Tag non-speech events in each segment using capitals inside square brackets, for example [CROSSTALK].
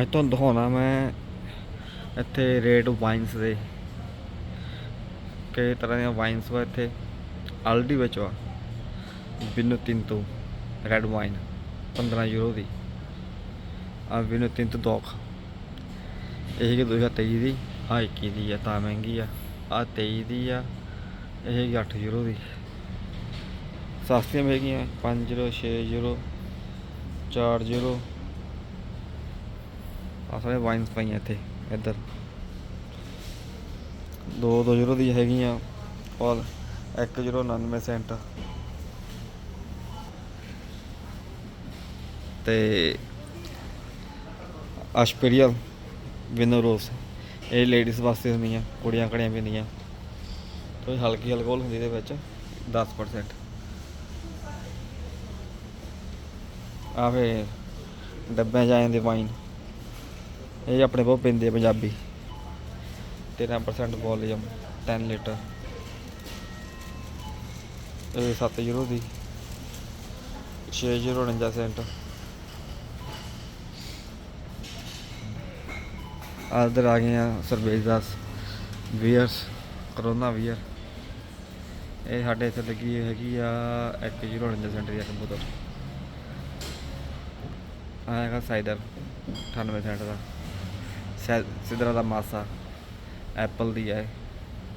ਅੱਜ ਤੁਹਾਨੂੰ ਦਿਖਾਉਣਾ ਮੈਂ ਇੱਥੇ ਰੇਟ ਵਾਈਨਸ ਦੇ। ਕਈ ਤਰ੍ਹਾਂ ਦੀਆਂ ਵਾਈਨਸ ਵਾ ਇੱਥੇ। ਆਲਡੀ ਵਿੱਚ ਵਾ। ਬਿਨੋ ਤਿੰਤੋ, ਰੈੱਡ ਵਾਈਨ 15 ਯੂਰੋ ਦੀ। ਆ ਬਿਨੋ ਤਿੰਤੋ ਦੋਖ। ਇਹ ਕਿ 2023 ਦੀ, ਆ 21 ਦੀ ਆ, ਤਾਂ ਮਹਿੰਗੀ ਆ। ਆ 23 ਦੀ ਆ, ਇਹ ਹੈਗੀ 8 ਯੂਰੋ ਦੀ। ਸਸਤੀਆਂ ਵੀ ਹੈਗੀਆਂ 5 ਯੂਰੋ 6 ਯੂਰੋ 4 ਯੂਰੋ। ਆ ਸਾਰੇ ਵਾਈਨਸ ਪਈਆਂ ਇੱਥੇ, ਇੱਧਰ। 2 2 ਯੂਰੋ ਦੀ ਹੈਗੀਆਂ, ਔਰ 1 ਯੂਰੋ 99 ਸੈਂਟ। ਤੇ ਅਸ਼ਪੀਰੀਅਲ ਵਿਨੋਰੋਸ ਇਹ ਲੇਡੀਜ਼ ਵਾਸਤੇ ਹੁੰਦੀਆਂ, ਕੁੜੀਆਂ ਕੜੀਆਂ ਪੀਂਦੀਆਂ ਥੋੜੀ ਹਲਕੀ ਅਲਕੋਹਲ ਹੁੰਦੀ ਇਹਦੇ ਵਿੱਚ 10% ਆ ਫੇ ਡੱਬਿਆਂ ਚ ਆ ਜਾਂਦੇ ਵਾਈਨ ਇਹ ਆਪਣੇ ਬਹੁਤ ਪੀਂਦੇ ਆ ਪੰਜਾਬੀ। 13% ਵੋਲੀਅਮ 10 ਲੀਟਰ ਇਹ 7 ਯੂਰੋ ਦੀ। 6 ਯੂਰੋ 49 ਸੈਂਟ ਆਦਰ ਆ ਗਏ ਆ ਸਰਵੇਜ਼ਾਸ ਵੀਅਰਸ, ਕਰੋਨਾ ਵੀਅਰ। ਇਹ ਸਾਡੇ ਇੱਥੇ ਲੱਗੀ ਹੈਗੀ ਆ 1 ਯੂਰੋ 49 ਸੈਂਟ ਦੀ ਇੱਕ ਬੋਤਲ ਆਏਗਾ ਸਾਈਡਰ 98 ਸੈਂਟ ਦਾ। ਸਿਦਰਾ ਦਾ ਮਾਸਾ, ਐਪਲ ਦੀ ਹੈ,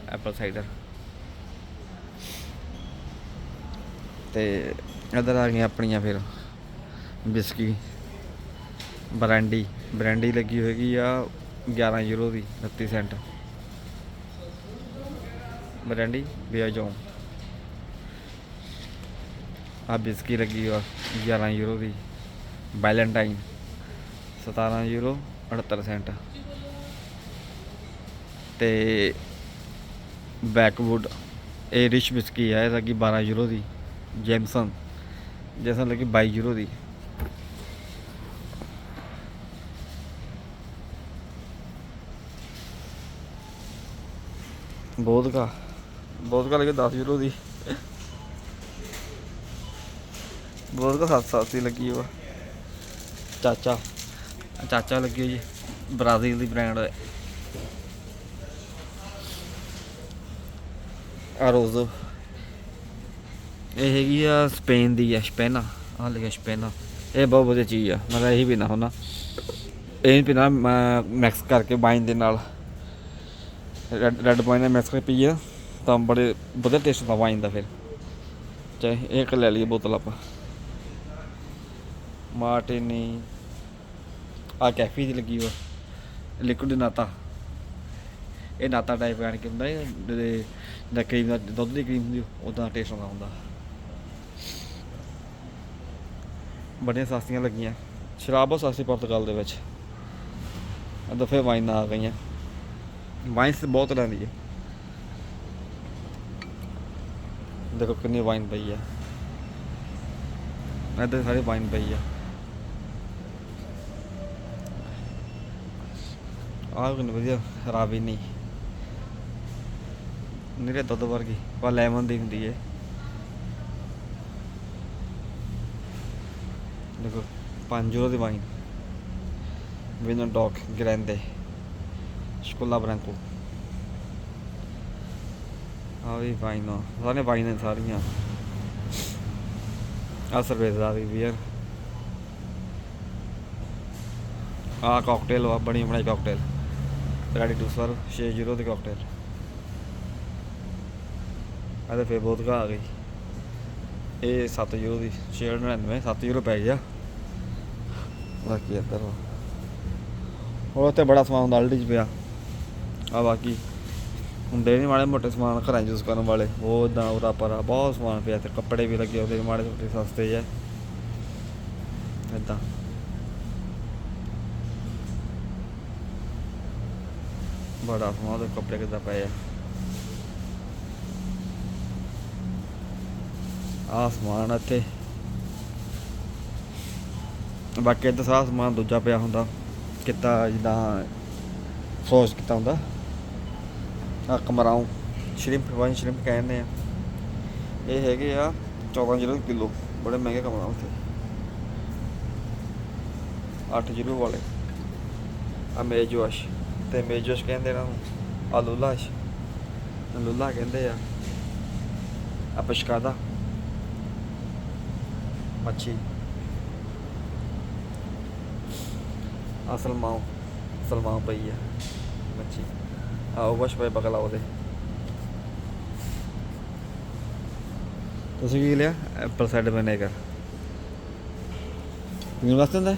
ਐਪਲ ਸਾਈਡਰ ਤੇ ਇਧਰ ਆ ਗਈਆਂ ਆਪਣੀਆਂ ਫਿਰ, ਬਿਸਕੀ, ਬ੍ਰਾਂਡੀ। ਬ੍ਰਾਂਡੀ ਲੱਗੀ ਹੋਏਗੀ ਆ 11 ਯੂਰੋ ਦੀ 29 ਸੈਂਟ। ਬ੍ਰਾਂਡੀ, ਬਿਆਜੋਂ। ਆ ਬਿਸਕੀ ਲੱਗੀ ਆ 11 ਯੂਰੋ ਦੀ, ਵੈਲੈਂਟਾਈਨ 17 ਯੂਰੋ 78 ਸੈਂਟ। ਤੇ ਬੈਕਵੁੱਡ ਇਹ ਰਿਸ਼ ਬਿਸਕੀ ਹੈ? ਇਹਦਾ ਕੀ 12 ਯੂਰੋ ਦੀ? ਜੈਮਸਨ। ਜੈਸਨ ਲੱਗੀ 22 ਯੂਰੋ ਦੀ। ਬਹੁਤ ਕਾ ਬਹੁਤ ਕਾ ਲੱਗੇ 10 ਯੂਰੋ ਦੀ। ਬਹੁਤ ਕਾ 7 7 ਦੀ ਲੱਗੀ ਵਾ ਚਾਚਾ। ਚਾਚਾ ਲੱਗੀ ਜੀ। ਬ੍ਰਾਜ਼ੀਲ ਦੀ ਬ੍ਰਾਂਡ ਹੈ ਅਰੋਜ਼ੋ ਇਹ ਹੈਗੀ ਆ ਸਪੇਨ ਦੀ ਆ, ਸਪੇਨਾ ਆ ਲਿਖਿਆ ਸਪੇਨਾ ਇਹ ਬਹੁਤ ਵਧੀਆ ਚੀਜ਼ ਆ, ਮੈਂ ਤਾਂ ਇਹੀ ਪੀਣਾ ਹੁੰਦਾ। ਇਹ ਪੀਣਾ ਮਿਕਸ ਕਰਕੇ ਵਾਈਨ ਦੇ ਨਾਲ। ਰੈੱਡ ਰੈੱਡ ਵਾਈਨ ਨਾਲ ਮਿਕਸ ਕਰਕੇ ਪੀਏ, ਤਾਂ ਬੜੇ ਵਧੀਆ ਟੇਸਟ ਦਾ ਵਾਈਨ ਦਾ ਫਿਰ। ਚਾਹੇ ਇਹ ਇੱਕ ਲੈ ਲਈਏ ਬੋਤਲ ਆਪਾਂ। ਮਾਰਟੀਨੀ ਆ ਕੈਫੀ ਦੀ ਲੱਗੀ ਵਾ ਲਿਕੁਇਡ ਨਾਤਾ। ਇਹ ਨਾਤਾ ਟਾਈਪ ਆਣ ਕੇ ਹੁੰਦਾ ਇਹ ਜਾਂ ਕਰੀਮ ਦਾ ਦੁੱਧ ਦੀ ਕਰੀਮ ਹੁੰਦੀ ਉਹਦਾ ਟੇਸਟ ਆਉਂਦਾ ਹੁੰਦਾ। ਬੜੀਆਂ ਸਸਤੀਆਂ ਲੱਗੀਆਂ। ਸ਼ਰਾਬ ਬਹੁਤ ਸਸਤੀ ਪੁਰਤਗਾਲ ਦੇ ਵਿੱਚ। ਆ ਦਫੇ ਵਾਈਨ ਆ ਗਈਆਂ। ਵਾਈਨਸ ਬਹੁਤ ਤਰ੍ਹਾਂ ਦੀ ਹੈ ਦੇਖੋ ਕਿੰਨੀ ਵਾਈਨ ਪਈ ਆ। ਇੱਧਰ ਸਾਰੀ ਵਾਈਨ ਪਈ ਆ। ਆਹ ਕਿੰਨੀ ਵਧੀਆ, ਖਰਾਬ ਹੀ ਨਹੀਂ। ਨਿਰੇ ਦੁੱਧ ਵਰਗੀ, ਪਰ ਲੈਮਨ ਦੀ ਹੁੰਦੀ ਏ। ਦੇਖੋ 5 ਯੂਰੋ ਦੀ ਵਾਈਨ ਵਿਨਰ ਡੌਕ, ਗ੍ਰੈਂਡੇ ਸਕੋਲਾ ਬ੍ਰਾਂਕੋ। ਆ ਵੀ ਵਾਈਨ ਸਾਰੇ ਵਾਈਨ ਸਾਰੀਆਂ। ਆ ਸਰਵੇਜ਼ਾ ਦੀ ਬੀਅਰ ਆ ਕਾਕਟੇਲ ਵਾ, ਬਣੀ ਬਣਾਈ cocktail ready to serve 6 euro the cocktail ਆ ਤੇ ਫੇਰ ਬਹੁਤ ਆ ਗਈ। ਇਹ 7 ਯੂਰੋ ਦੀ 699 7 ਯੂਰੋ ਪੈ ਗਿਆ। ਬਾਕੀ ਇੱਧਰ ਹੋਰ ਤੇ ਬੜਾ ਸਮਾਨ ਹੁੰਦਾ ਅਲਡੀ ਚ ਪਿਆ। ਆ ਬਾਕੀ ਹੁੰਦੇ ਨਹੀਂ ਮਾੜੇ ਮੋਟੇ ਸਮਾਨ, ਘਰਾਂ ਯੂਜ਼ ਕਰਨ ਵਾਲੇ। ਉਹ ਇਦਾਂ ਉਰਾ ਪਰਾ, ਬਹੁਤ ਸਮਾਨ ਪਿਆ ਤੇ ਕੱਪੜੇ ਵੀ ਲੱਗੇ ਉਹਦੇ ਮਾੜੇ ਛੋਟੇ ਸਸਤੇ ਜਿਹੇ ਇਦਾਂ ਬੜਾ ਸਮਾਨ ਦੇ ਕੱਪੜੇ ਕਿੱਦਾਂ ਪਏ ਆ। ਆ ਸਮਾਨ ਇੱਥੇ। ਬਾਕੀ ਇੱਧਰ ਸਾਰਾ ਸਮਾਨ ਦੂਜਾ ਪਿਆ ਹੁੰਦਾ। ਕਿਤਾ ਜਿੱਦਾਂ ਸੌਸ ਕੀਤਾ ਹੁੰਦਾ। ਆ ਕਮਰਾਉ ਸ਼੍ਰਿੰਪ ਵਾਈਨ ਸ਼੍ਰਿੰਪ ਕਹਿੰਦੇ ਆ। ਇਹ ਹੈਗੇ ਆ 14 ਯੂਰੋ ਕਿਲੋ। ਬੜੇ ਮਹਿੰਗੇ ਕਮਰਾ ਉੱਥੇ। 8 ਯੂਰੋ ਵਾਲੇ। ਆ ਮੇਜਵਾਸ਼ ਤੇ ਮੇਜਵਾਸ਼ ਕਹਿੰਦੇ ਇਹਨਾਂ ਨੂੰ ਆ ਲੁਲਾਸ਼ ਲੁਲਾ ਕਹਿੰਦੇ ਆ। ਆ ਪਸ਼ਕਾਦਾ। ਮੱਛੀ। ਆ ਸਲਮਾਓ ਸਲਮਾਓ ਪਈ ਆ, ਮੱਛੀ। ਆ ਬਸ ਪਏ ਬਗਲਾ ਉਹਦੇ। ਤੁਸੀਂ ਕੀ ਲਿਆ? ਐਪਲ ਸਾਈਡਰ ਵਿਨੇਗਰ ਪੀਣ ਵਾਸਤੇ ਹੁੰਦਾ?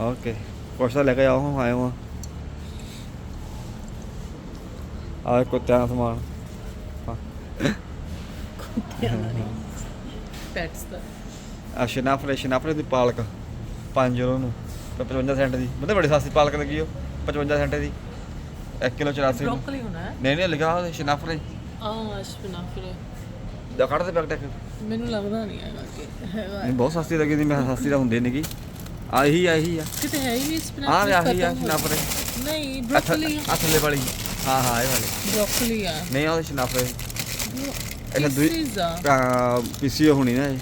ਓਕੇ ਕੁਛ ਤਾਂ ਲੈ ਕੇ ਆਓ ਹੁਣ ਆਏ ਹਾਂ। ਆ ਕੁੱਤਿਆਂ ਦਾ ਸਮਾਨ। ਹਾਂ। ਪੈਟਸ ਦਾ। ਆ ਸ਼ਨਾਫਰੇ ਸ਼ਨਾਫਰੇ ਦੀ ਪਾਲਕ 5 ਯੂਰੋ ਨੂੰ ਤੇ 55 ਸੈਂਟ ਦੀ। ਮਤਲਬ ਬੜੀ ਸਸਤੀ ਪਾਲਕ ਲੱਗੀ ਉਹ 55 ਸੈਂਟ ਦੀ। 1 ਕਿਲੋ 84 ਨੂੰ। ਬ੍ਰੋਕਲੀ ਹੋਣਾ ਹੈ? ਨਹੀਂ ਨਹੀਂ ਲਿਖਿਆ ਹੋਇਆ ਸ਼ਨਾਫਰੇ ਆ ਸਪਿਨਾਫਰ ਦਾ ਕੱਢ ਦੇ ਪੈਕਟ ਮੈਨੂੰ ਲੱਗਦਾ ਨਹੀਂ ਹੈਗਾ ਕਿ ਨਹੀਂ ਬਹੁਤ ਸਸਤੀ ਲੱਗੀ ਦੀ ਮੈਂ ਸਸਤੀ ਤਾਂ ਹੁੰਦੀ ਨਹੀਂਗੀ ਆਹੀ ਆਹੀ ਆ ਕਿਤੇ ਹੈ ਹੀ ਆ ਸਪਿਨਾਫਰ ਵੀ ਆਹੀ ਆ ਸ਼ਨਾਫਰੇ ਨਹੀਂ ਬ੍ਰੋਕਲੀ। ਆ ਥੱਲੇ ਵਾਲੀ। ਹਾਂ ਹਾਂ ਇਹ ਵਾਲੀ। ਬ੍ਰੋਕਲੀ ਆ। ਨਹੀਂ ਉਹ ਸ਼ਨਾਫਰੇ ਇਹਨਾਂ ਦੂਈ Pieces ਆ। ਪੀਸੀ ਹੋਣੀ ਨਾ ਇਹ।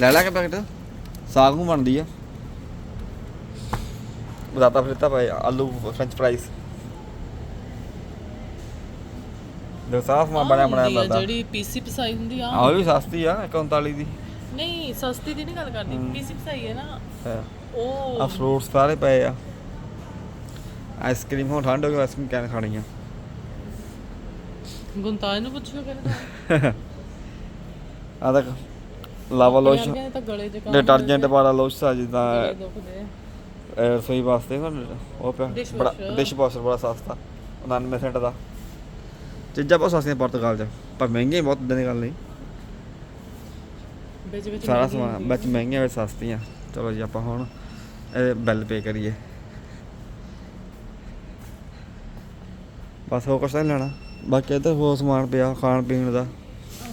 ਲੈ ਲੈ ਕੇ ਪੈਕਟ। ਸਾਗ ਨੂੰ ਬਣਦੀ ਆ। ਬਤਾਤਾ ਫਰਿੱਤਾ ਭਾਈ ਆਲੂ ਫ੍ਰੈਂਚ ਫਰਾਈਜ਼ ਦੇ ਸਾਫ਼ ਮਾ ਬਣਿਆ ਆਹ ਬਣਾਇਆ ਹੁੰਦੀ ਆ ਮਿਲਦਾ ਜਿਹੜੀ ਪੀਸੀ ਪਸਾਈ ਹੁੰਦੀ ਆ। ਆ ਉਹ ਵੀ ਸਸਤੀ ਆ 39 ਦੀ। ਨਹੀਂ ਸਸਤੀ ਦੀ ਨਹੀਂ ਗੱਲ ਕਰਦੀ। ਪੀਸੀ ਪਸਾਈ ਹੈ ਨਾ। ਆ ਉਹ ਫਰੂਟਸ ਸਾਰੇ ਪਏ ਆ। ਆਈਸਕ੍ਰੀਮ ਹੁਣ ਠੰਡ ਹੋ ਗਈ ਆਈਸਕ੍ਰੀਮ ਕਿਵੇਂ ਖਾਣੀ ਆ। ਗੁੰਤਾਜ ਨੂੰ ਪੁੱਛਿਓ ਕਹਿੰਦਾ ਆ ਤੱਕ ਲਾਵਾ ਲੋਸ਼ ਤਾਂ ਗਲੇ ਦੇ ਕੰਮ ਡਿਟਰਜੈਂਟ ਵਾਲਾ ਲੋਸ਼ ਆ ਜਿੱਦਾਂ। ਇਹ ਰਸੋਈ ਵਾਸਤੇ ਉਹ ਪਿਆ। ਬੜਾ। ਡਿਸ਼ ਵਾਸ਼ਰ ਬੜਾ ਸਸਤਾ 99 ਸੈਂਟ ਦਾ। ਚੀਜ਼ਾਂ ਬਹੁਤ ਸਸਤੀਆਂ ਪੁਰਤਗਾਲ 'ਚ ਪਰ ਮਹਿੰਗੀਆਂ ਬਹੁਤ ਇਦਾਂ ਦੀ ਗੱਲ ਨਹੀਂ। ਵਿੱਚ ਵਿੱਚ ਸਾਰਾ ਸਮਾਨ ਵਿੱਚ ਮਹਿੰਗੀਆਂ ਵਿੱਚ ਸਸਤੀਆਂ। ਚਲੋ ਜੀ ਆਪਾਂ ਹੁਣ ਇਹ ਬਿੱਲ ਪੇ ਕਰੀਏ। ਬਸ ਹੋਰ ਕੁਛ ਨਹੀਂ ਲੈਣਾ। ਬਾਕੀ ਇੱਧਰ ਹੋਰ ਸਮਾਨ ਪਿਆ ਖਾਣ ਪੀਣ ਦਾ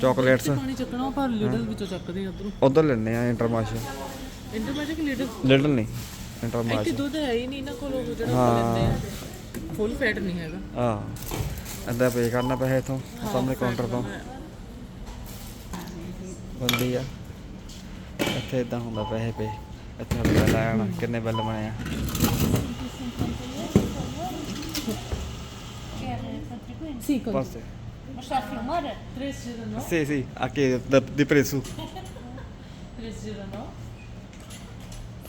ਚਾਕਲੇਟਸ ਇੱਥੇ ਪਾਣੀ ਚੱਕਣਾ ਪਰ ਲਿਡਲ ਵਿੱਚੋਂ ਚੱਕਦੇ ਆ ਉਧਰੋਂ। ਉਧਰ ਲੈਣੇ ਆ ਇੰਟਰਮਾਸ਼। ਲਿਡਲ ਲਿਟਲ ਨਹੀਂ ਇੱਥੇ ਇੰਟਰਮਾਸ਼ ਦੁੱਧ ਹੈ ਹੀ ਨਹੀਂ ਨਾ ਕੋਲ ਉਹ ਜਿਹੜਾ ਹਾਂ। ਲੈਂਦੇ ਆ ਫੁੱਲ ਫੈਟ ਨਹੀਂ ਹੈਗਾ। ਆ ਅੱਧਾ ਪੇ ਕਰਨਾ ਪੈਸੇ ਇਥੋਂ ਸਾਹਮਣੇ ਕਾਊਂਟਰ ਤੋਂ। ਬੰਦੀ ਆ। ਇੱਥੇ ਇਦਾਂ ਹੁੰਦਾ ਪੈਸੇ ਪੇ ਇੱਥੇ ਬਿੱਲ ਆਣਾ ਕਿੰਨੇ ਬਿੱਲ ਬਣੇ ਆ Sì, con Posso? Ma sta a filmare? tre giro no? Sì, sì, anche da- di preço. Tre giro no?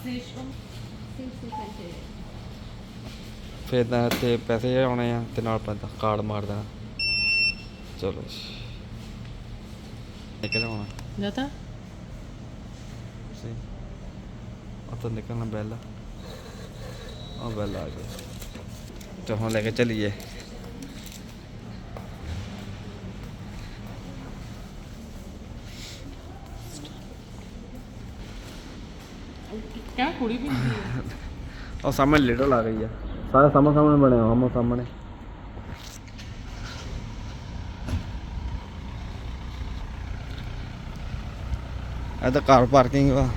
Sì, sì, sì, sì. ਫਿਰ ਤਾਂ ਤੇ ਪੈਸੇ ਆਉਣੇ ਆ ਤੇ ਨਾਲ ਪੈਂਦਾ ਕਾਰਡ ਮਾਰ ਦੇਣਾ ਚਲੋ ਜੀ ਨਿਕਲ ਆਉਣਾ Data? ਸੀ ਉਹ ਤਾਂ ਨਿਕਲਣਾ ਬੈਲ ਉਹ ਬੈਲ ਆ ਗਿਆ ਤੇ ਹੁਣ ਲੈ ਕੇ ਚੱਲੀਏ ਕਿਆ ਕੁੜੀ ਵੀ [LAUGHS] ਉਹ ਸਾਹਮਣੇ ਲਿਟਲ ਆ ਗਈ ਆ। ਸਾਰੇ ਸਾਹਮਣੇ ਸਾਹਮਣੇ ਬਣੇ ਹੋ ਸਾਹਮਣੇ ਇਹ ਤਾਂ ਕਾਰ ਪਾਰਕਿੰਗ ਵਾ।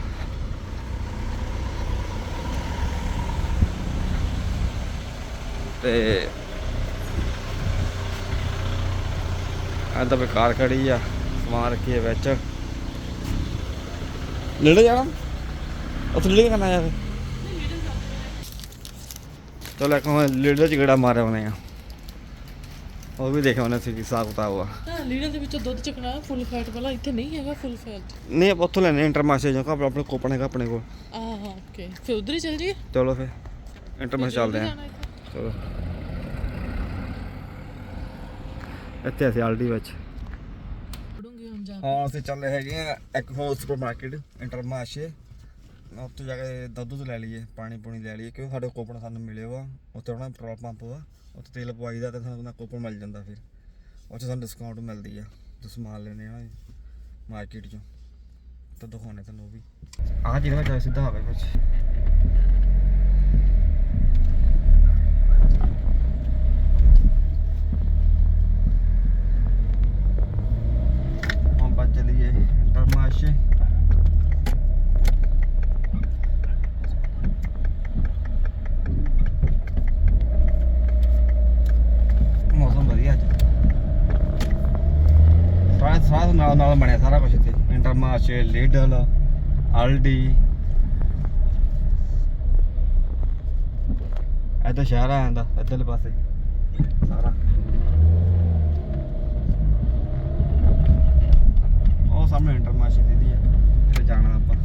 ਤੇ ਇਹ ਤਾਂ ਵੀ ਖੜੀ ਆ, ਸਮਾਨ ਰੱਖੀਏ ਵਿੱਚ। ਨੇੜੇ ਜਾਣਾ? ਉੱਥੇ ਨੇੜੇ ਕਰਨਾ ਯਾਰ ਚਲੋ ਇੱਕ ਹੁਣ ਲੀਡਰ ਚ ਗੇੜਾ ਮਾਰਿਆ ਉਹਨੇ ਆ। ਉਹ ਵੀ ਦੇਖਿਆ ਉਹਨੇ ਸੀ ਕਿ ਹਿਸਾਬ ਕਿਤਾਬ ਆ। ਹਾਂ ਲੀਡਰ ਦੇ ਵਿੱਚੋਂ ਦੁੱਧ ਚੱਕਣਾ ਫੁੱਲ ਫੈਟ ਵਾਲਾ ਇੱਥੇ ਨਹੀਂ ਹੈਗਾ ਫੁੱਲ ਫੈਟ ਨਹੀਂ ਆਪਾਂ ਉੱਥੋਂ ਲੈਣੇ ਇੰਟਰਮਾਸੇ ਜੋ ਆਪਣੇ ਆਪਣੇ ਕੋਪਨ ਹੈਗਾ ਆਪਣੇ ਕੋਲ। ਆਹ ਹਾਂ ਓਕੇ ਫਿਰ ਉਧਰ ਹੀ ਚੱਲ ਜੀਏ ਚਲੋ ਫਿਰ ਇੰਟਰਮਾਸੇ ਚੱਲਦੇ ਆ। ਚਲੋ। ਇੱਥੇ ਅਸੀਂ ਆਲਡੀ ਵਿੱਚ। ਜਾ। ਹਾਂ ਅਸੀਂ ਚੱਲੇ ਹੈਗੇ ਆ ਇੱਕ ਹੋਰ ਸੁਪਰਮਾਰਕਟ ਇੰਟਰਮਾਸ਼ੇ। ਉੱਥੇ ਜਾ ਕੇ ਦੁੱਧ ਦੁੱਧ ਲੈ ਲਈਏ, ਪਾਣੀ ਪੂਣੀ ਲੈ ਲਈਏ, ਕਿਉਂਕਿ ਸਾਡੇ ਕੋਪਨ ਸਾਨੂੰ ਮਿਲੇ ਵਾ, ਉੱਥੇ ਉਹਨਾਂ ਪੈਟਰੋਲ ਪੰਪ ਵਾ, ਉੱਥੇ ਤੇਲ ਪਵਾਈਦਾ ਤੇ ਸਾਨੂੰ ਕੋਪਨ ਮਿਲ ਜਾਂਦਾ ਫਿਰ। ਉੱਥੇ ਸਾਨੂੰ ਡਿਸਕਾਊਂਟ ਮਿਲਦੀ ਆ ਤੇ ਸਮਾਨ ਲੈਣੇ ਆ ਮਾਰਕੀਟ ਚੋਂ। ਤਾਂ ਦਿਖਾਉਣੇ ਤੁਹਾਨੂੰ ਉਹ ਵੀ। ਆਹ ਜਿਹੜਾ ਜਾ ਸਿੱਧਾ ਆਵੇ ਵਿੱਚ ਹੁਣ ਬਾਅਦ ਚਲੀਏ ਇੰਟਰਮਾਸ਼ੇ ਮੌਸਮ ਵਧੀਆ ਅੱਜ ਸਾਰਾ ਸਾਰਾ ਨਾਲ ਨਾਲ ਬਣਿਆ ਸਾਰਾ ਕੁਝ ਇੱਥੇ। ਇੰਟਰਮਾਰਸ਼ੇ, ਲੀਡਲ, ਆਲਡੀ। ਇੱਧਰ ਸ਼ਹਿਰ ਆ ਜਾਂਦਾ, ਇੱਧਰਲੇ ਪਾਸੇ। ਸਾਰਾ। ਉਹ ਸਾਹਮਣੇ ਇੰਟਰਮਾਸ਼ੀ ਦੀਦੀ ਹੈ ਇੱਥੇ ਜਾਣਾ ਆਪਾਂ।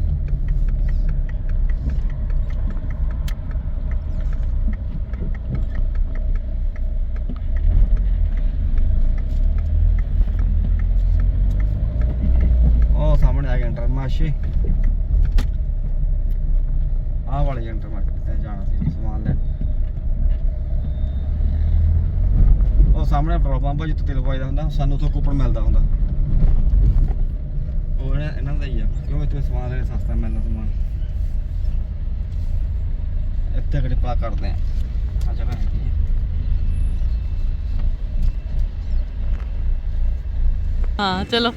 ਉਹ ਸਾਹਮਣੇ ਆ ਗਿਆ ਇੰਟਰਮਾਸ਼ੀ ਆਹ ਵਾਲੀ ਇੰਟਰਮਾਰਕੀਟ ਤੇ ਜਾਣਾ ਸੀ ਸਮਾਨ ਲੈਣ। ਉਹ ਸਾਹਮਣੇ ਪੈਟਰੋਲ ਪੰਪ ਜਿੱਥੇ ਤੇਲ ਪਾਈਦਾ ਹੁੰਦਾ, ਸਾਨੂੰ ਉੱਥੋਂ ਕੂਪਨ ਮਿਲਦਾ ਹੁੰਦਾ। ਉਹ ਇਹਨਾਂ ਦਾ ਹੀ ਆ, ਕਿਉਂ ਇੱਥੇ ਸਮਾਨ ਲੈਣ ਸਸਤਾ ਮਿਲਦਾ ਸਮਾਨ? ਇੱਥੇ ਕਿਹੜੇ ਪਾ ਕਰਦੇ ਆ ਆ ਜਗ੍ਹਾ ਹੈਗੀ ਹਾਂ, ਚਲੋ।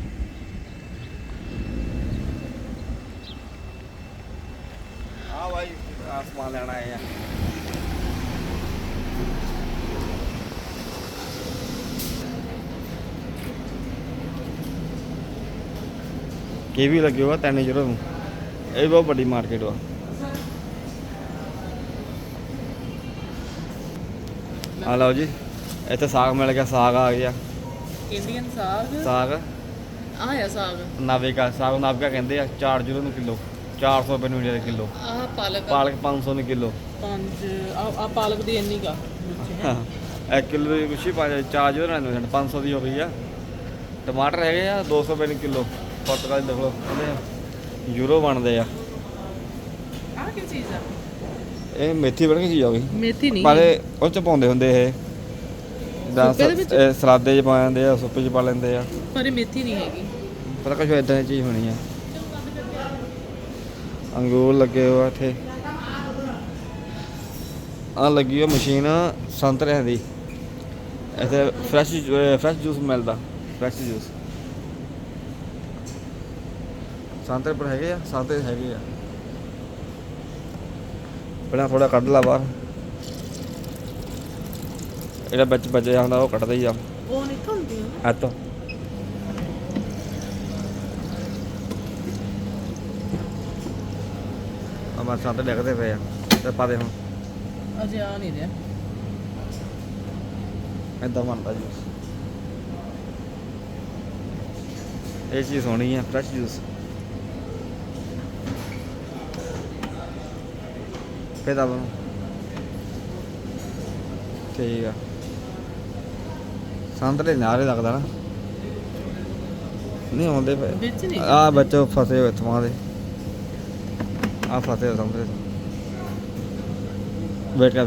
ਆ ਭਾਈ ਆ ਸਮਾਨ ਲੈਣ ਆਏ ਆ। ਕੀ ਵੀ ਲੱਗੇ ਹੋਆ 3 ਜ਼ੀਰੋ ਨੂੰ ਇਹ ਬਹੁਤ ਵੱਡੀ ਮਾਰਕੀਟ ਵਾ ਆ ਲਓ ਜੀ ਇੱਥੇ ਸਾਗ ਮਿਲ ਗਿਆ ਸਾਗ ਆ ਗਿਆ। ਇੰਡੀਅਨ ਸਾਗ? ਸਾਗ। ਆਇਆ ਸਾਗ। ਨਾਵੇਗਾ ਸਾਗ ਨਾਵੇਗਾ ਕਹਿੰਦੇ ਆ 4 ਜ਼ੀਰੋ ਨੂੰ ਕਿਲੋ। 400 ਰੁਪਏ ਨੂੰ ਇੰਡੀਆ ਦੇ ਕਿਲੋ। ਆਹ ਪਾਲਕ ਪਾਲਕ 500 ਨੂੰ ਕਿਲੋ। ਪੰਜ ਆ ਆ ਪਾਲਕ ਦੀ ਇੰਨੀ ਕਾ ਹੈ। ਹਾਂ। ਇੱਕ ਕਿਲੋ ਦੀ ਕੁਛ ਹੀ ਪਾ ਚਾਰ ਜੋ ਰਹਿੰਦੇ ਸਨ 500 ਦੀ ਹੋ ਗਈ ਆ। ਟਮਾਟਰ ਹੈਗੇ ਆ 200 ਰੁਪਏ ਨੂੰ ਕਿਲੋ। ਪੁਰਤਗਾਲ ਦੇਖ ਲਓ ਕਹਿੰਦੇ ਯੂਰੋ ਬਣਦੇ ਆ। ਆਹ ਕੀ ਚੀਜ਼ ਆ? ਇਹ ਮੇਥੀ ਬਣ ਗਈ ਜਾਊਗੀ ਮੇਥੀ ਨਹੀਂ। ਪਾਲੇ ਉਹ ਚ ਪਾਉਂਦੇ ਹੁੰਦੇ ਇਹ। ਜਾਂ ਸੁੱਕੇ ਦੇ ਵਿੱਚ? ਇਹ ਸਲਾਦੇ ਚ ਪਾ ਜਾਂਦੇ ਆ ਸੁੱਪੇ ਚ ਪਾ ਲੈਂਦੇ ਆ। ਪਰ ਇਹ ਮੇਥੀ ਨਹੀਂ ਹੈਗੀ। ਪਤਾ ਕੁਛ ਇਦਾਂ ਦੀ ਚੀਜ਼ ਹੋਣੀ ਆ। ਅੰਗੂਰ ਲੱਗੇ ਆ ਇੱਥੇ। ਆ ਲੱਗੀ ਹੋਈ ਮਸ਼ੀਨ ਸੰਤਰਿਆਂ ਦੀ। ਇੱਥੇ ਫਰੈਸ਼ ਫਰੈਸ਼ ਜੂਸ ਮਿਲਦਾ ਫਰੈਸ਼ ਜੂਸ ਸੰਤਰੇ ਪਰ ਹੈਗੇ ਆ ਸੰਤਰੇ ਹੈਗੇ ਆ। ਪਹਿਲਾਂ ਥੋੜਾ ਕੱਢ ਲਾ ਬਾਹਰ। ਇਹਦਾ ਵਿੱਚ ਬਚਿਆ ਹੁੰਦਾ ਉਹ ਕੱਢਦਾ ਹੀ ਆ। ਉਹ ਨਿਕਲ ਹੁੰਦੀ ਆ ਇੱਥੋਂ। ਅਮਾ ਸੰਤ ਡਿੱਗਦੇ ਪਏ ਆ ਤੇ ਪਾ ਦੇ ਹੁਣ। ਅਜੇ ਆ ਨਹੀਂ ਰਿਹਾ। ਏਦਾਂ ਬਣਦਾ ਜੂਸ ਇਹ ਚੀਜ਼ ਹੋਣੀ ਆ ਫਰੈਸ਼ ਜੂਸ ਕਿਹਦਾ ਬਣ। ਠੀਕ ਆ। ਸੰਤਰੇ ਨਾਰੇ ਲੱਗਦਾ ਨਾ। ਨਹੀਂ ਆਉਂਦੇ ਪਏ। ਆ ਬੱਚੋ ਫਸੇ ਹੋਏ ਥਮਾਂ ਦੇ। ਆ ਕਰ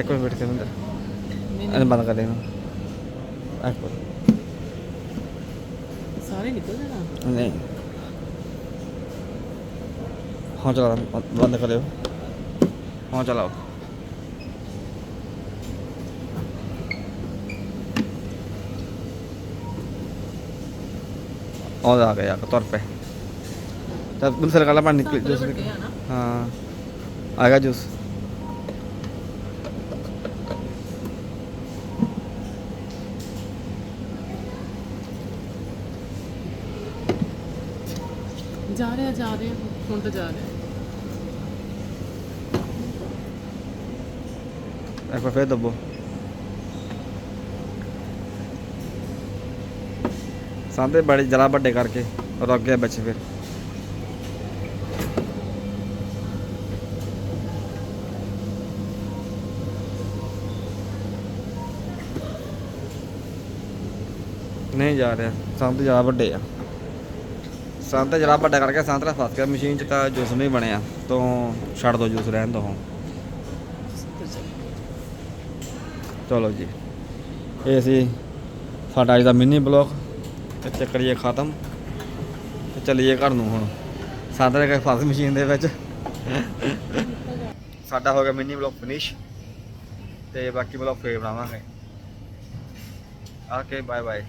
ਇੱਕ ਕਰ ਮਿੰਟ। ਇਹਨੂੰ ਬੰਦ ਕਰ ਦੇਣਾ ਇੱਕ ਮਿੰਟ। ਸਾਰੇ ਨਿਕਲ ਜਾਣਾ? ਨਹੀਂ। ਹਾਂ ਚਲਾ ਬੰਦ ਕਰਿਓ ਹਾਂ ਚਲਾਓ ਆ ਗਿਆ ਤੁਰ ਪਏ। ਦੂਸਰਾ ਕਾਲਾ ਪਾਣੀ ਨਿਕਲ ਸੰਤਰੇ ਜੂਸ ਵੱਡੇ ਆ ਨਾ ਹਾਂ। ਆਏਗਾ ਜੂਸ। ਜਾ ਰਿਹਾ ਜਾ ਰਿਹਾ। ਹੁਣ ਤਾਂ ਜਾ ਰਿਹਾ। ਫੇਰ ਦੱਬੋ। ਸਾਂਦੇ ਬੜੇ ਜਰਾ ਵੱਡੇ ਕਰਕੇ ਰੁਕ ਗਿਆ ਬੱਚੇ ਫਿਰ ਨਹੀਂ ਜਾ ਰਿਹਾ। ਸੰਤ ਜ਼ਿਆਦਾ ਵੱਡੇ ਆ। ਸੰਤ ਜਿਹੜਾ ਵੱਡਾ ਕਰਕੇ ਸੰਤਰਾ ਫਸ ਗਿਆ। ਮਸ਼ੀਨ ਚ ਤਾਂ ਜੂਸ ਨਹੀਂ ਬਣਿਆ। ਤੋਂ ਛੱਡ ਦੋ ਜੂਸ ਰਹਿਣ ਦੋ ਚਲੋ ਜੀ। ਇਹ ਸੀ ਸਾਡਾ ਅੱਜ ਦਾ ਮਿੰਨੀ ਬਲੌਗ ਤੇ ਚੱਕਰੀਏ ਖਤਮ। ਤੇ ਚੱਲੀਏ ਘਰ ਨੂੰ ਹੁਣ। ਸਾਡਾ ਨੇ ਫਸ ਮਸ਼ੀਨ ਦੇ ਵਿੱਚ। ਸਾਡਾ ਹੋ ਗਿਆ ਮਿੰਨੀ ਬਲੌਗ ਫਿਨਿਸ਼ ਤੇ ਬਾਕੀ ਬਲੌਗ ਫੇਰ ਬਣਾਵਾਂਗੇ। Okay bye bye